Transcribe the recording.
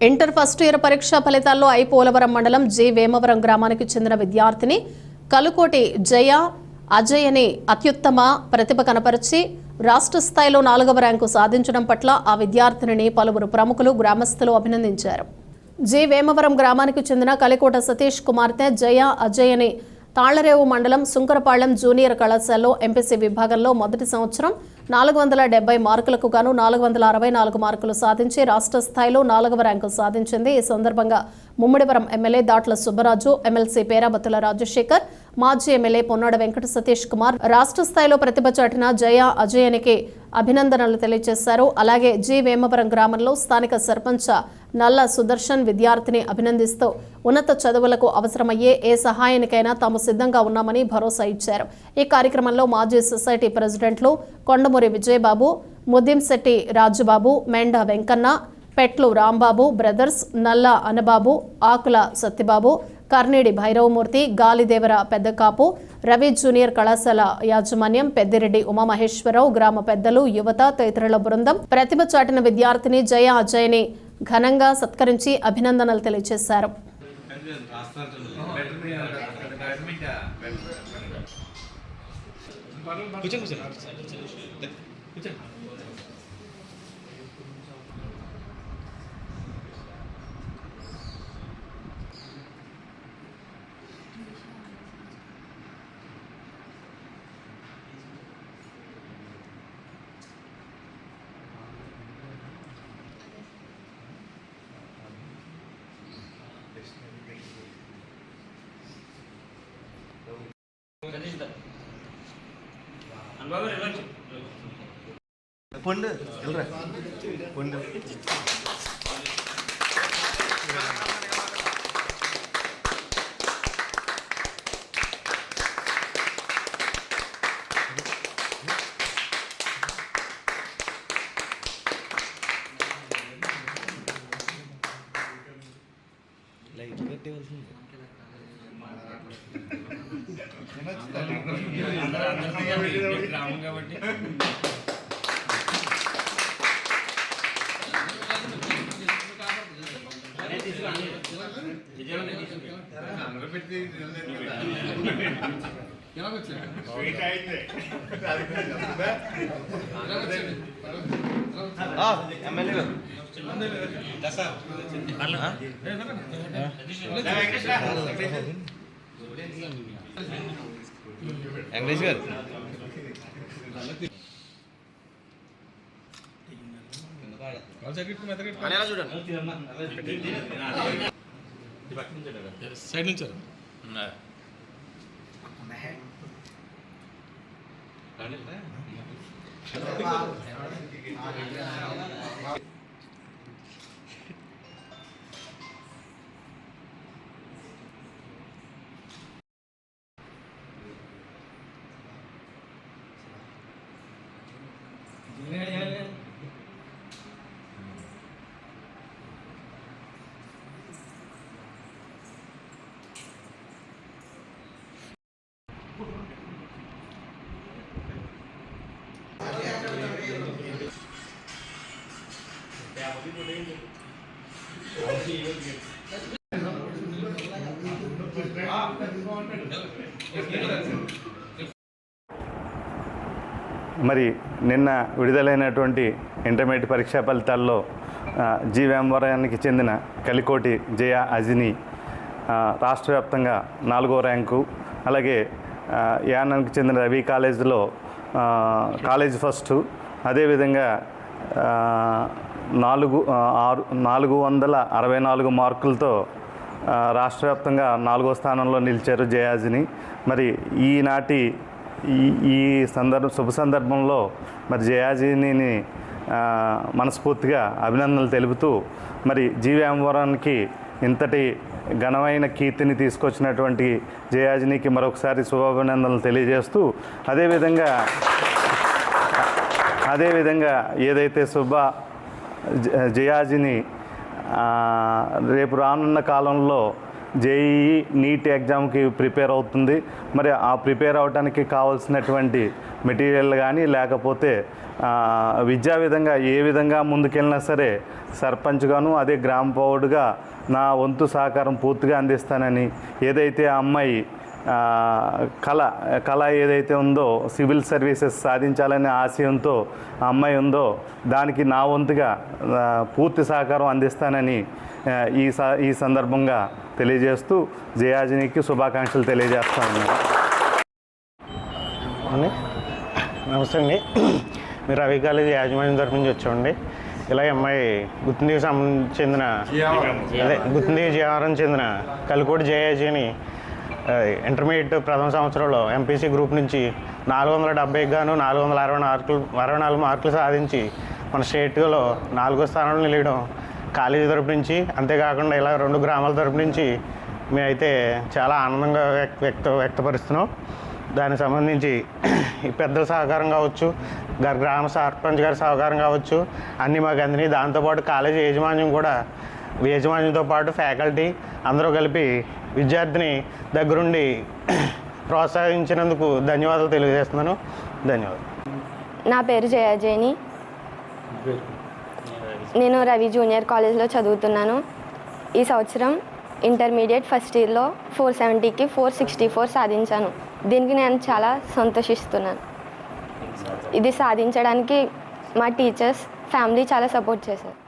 Inter first year పరీక్షా ఫలితాల్లో I Polavaram మండలం జి వేమవరం గ్రామానికి చెందిన విద్యార్థిని కలుకోటి జయ అజయ్ అని అత్యుత్తమ ప్రతిభ కనపరిచి రాష్ట్ర స్థాయిలో నాలుగవ ర్యాంకు సాధించడం పట్ల ఆ విద్యార్థినిని పలువురు ప్రముఖులు గ్రామస్తులు అభినందించారు. జి వేమవరం గ్రామానికి చెందిన కలికోట సతీష్ కుమార్తె జయ అజయ్ అని తాళ్ళరేవు మండలం సుంకరపాళెం జూనియర్ కళాశాలలో ఎంపీసీ విభాగంలో మొదటి సంవత్సరం నాలుగు వందల డెబ్బై మార్కులకు గాను నాలుగు వందల అరవై నాలుగు మార్కులు సాధించి రాష్ట్ర స్థాయిలో నాలుగవ ర్యాంకు సాధించింది. ఈ సందర్భంగా ముమ్మిడివరం ఎమ్మెల్యే దాట్ల సుబ్బరాజు ఎమ్మెల్సీ పేరాబత్తుల రాజశేఖర్ మాజీ ఎమ్మెల్యే పొన్నాడ వెంకట సతీష్ కుమార్ రాష్ట్ర స్థాయిలో ప్రతిభ చాటిన జయ అజయనికి అభినందనలు తెలియజేశారు. అలాగే జి వేమవరం గ్రామంలో స్థానిక సర్పంచ్ నల్ల సుదర్శన్ విద్యార్థిని అభినందిస్తూ ఉన్నత చదువులకు అవసరమయ్యే ఏ సహాయానికైనా తాము సిద్ధంగా ఉన్నామని భరోసా ఇచ్చారు. ఈ కార్యక్రమంలో మాజీ సొసైటీ ప్రెసిడెంట్లు కొండమూరి విజయబాబు ముద్దింశెట్టి రాజుబాబు మెండ వెంకన్న పెట్లు రాంబాబు బ్రదర్స్ నల్ల అనబాబు ఆకుల సత్యబాబు కర్నేడి భైరవమూర్తి గాలిదేవర పెద్దకాపు రవి జూనియర్ కళాశాల యాజమాన్యం పెద్దిరెడ్డి ఉమామహేశ్వరరావు గ్రామ పెద్దలు యువత తదితరుల బృందం ప్రతిభ చాటిన విద్యార్థిని జయ అజయ్ని ఘనంగా సత్కరించి అభినందనలు తెలియజేశారు. కూర్చోండి కూర్చోండి. కూర్చోండి. பொண்ணு? சொல்ற. பொண்ணு. ലൈറ്റ് గ్రామం కాబట్టి ఎమ్మెల్యే గారు. వెంకటేష్ గారు సైడ్ నుంచి మరి నిన్న విడుదలైనటువంటి ఇంటర్మీడియట్ పరీక్షా ఫలితాల్లో ఆ, చెందిన కలికోటి జయ అజిని రాష్ట్ర వ్యాప్తంగా నాలుగో ర్యాంకు అలాగే యానానికి చెందిన రవి కాలేజీలో కాలేజ్ ఫస్ట్ అదేవిధంగా నాలుగు ఆరు నాలుగు వందల అరవై నాలుగు మార్కులతో రాష్ట్ర వ్యాప్తంగా నాలుగో స్థానంలో నిలిచారు జయాజిని. మరి ఈనాటి ఈ ఈ సందర్భం శుభ సందర్భంలో మరి జయాజిని మనస్ఫూర్తిగా అభినందనలు తెలుపుతూ మరి జీవాంబరానికి ఇంతటి ఘనమైన కీర్తిని తీసుకొచ్చినటువంటి జయాజినికి మరొకసారి శుభాభినందనలు తెలియజేస్తూ అదేవిధంగా అదేవిధంగా ఏదైతే శుభ జయాజిని రేపు రానున్న కాలంలో జేఈఈ నీట్ ఎగ్జామ్కి ప్రిపేర్ అవుతుంది. మరి ఆ ప్రిపేర్ అవడానికి కావాల్సినటువంటి మెటీరియల్ కానీ లేకపోతే విద్యా విధంగా ఏ విధంగా ముందుకెళ్ళినా సరే సర్పంచ్గాను అదే గ్రామ పౌరుడుగా నా వంతు సహకారం పూర్తిగా అందిస్తానని ఏదైతే ఆ అమ్మాయి కళ కళ ఏదైతే ఉందో సివిల్ సర్వీసెస్ సాధించాలనే ఆశయంతో ఆ అమ్మాయి ఉందో దానికి నా వంతుగా పూర్తి సహకారం అందిస్తానని ఈ స ఈ సందర్భంగా తెలియజేస్తూ జయాజినికి శుభాకాంక్షలు తెలియజేస్తా ఉన్నాను. అండి నమస్తే అండి. మీరు రవి కాలేజీ యాజమాన్యం తరపు నుంచి వచ్చామండి. ఇలా ఈ అమ్మాయి సంబంధించి చెందిన అదే గుత్తిందికి జీవవరం చెందిన కలికోటి జయాజీ అని ఆ, ఇంటర్మీడియట్ ప్రథమ సంవత్సరంలో ఎంపీసీ గ్రూప్ నుంచి నాలుగు వందల డెబ్బై గాను నాలుగు వందల అరవై మార్కులు అరవై నాలుగు మార్కులు సాధించి మన స్టేట్లో నాలుగో స్థానంలో నిలయడం కాలేజీ తరపు నుంచి అంతేకాకుండా ఇలా రెండు గ్రామాల తరపు నుంచి మేమైతే చాలా ఆనందంగా వ్యక్త వ్యక్త వ్యక్తపరుస్తున్నాం. దానికి సంబంధించి ఈ పెద్దల సహకారం కావచ్చు గర్- గ్రామ సర్పంచ్ గారి సహకారం కావచ్చు అన్నీ మాకు అందినాయి. దాంతోపాటు కాలేజీ యాజమాన్యం కూడా యాజమాన్యంతో పాటు ఫ్యాకల్టీ అందరూ కలిపి విద్యార్థిని దగ్గరుండి ప్రోత్సహించినందుకు ధన్యవాదాలు తెలియజేస్తున్నాను. ధన్యవాదాలు. నా పేరు జయాజేని నేను రవి జూనియర్ కాలేజ్లో చదువుతున్నాను. ఈ సంవత్సరం ఇంటర్మీడియట్ ఫస్ట్ ఇయర్లో ఫోర్ సెవెంటీకి ఫోర్ సిక్స్టీ ఫోర్ సాధించాను. దీనికి నేను చాలా సంతోషిస్తున్నాను. ఇది సాధించడానికి మా టీచర్స్ ఫ్యామిలీ చాలా సపోర్ట్ చేశారు.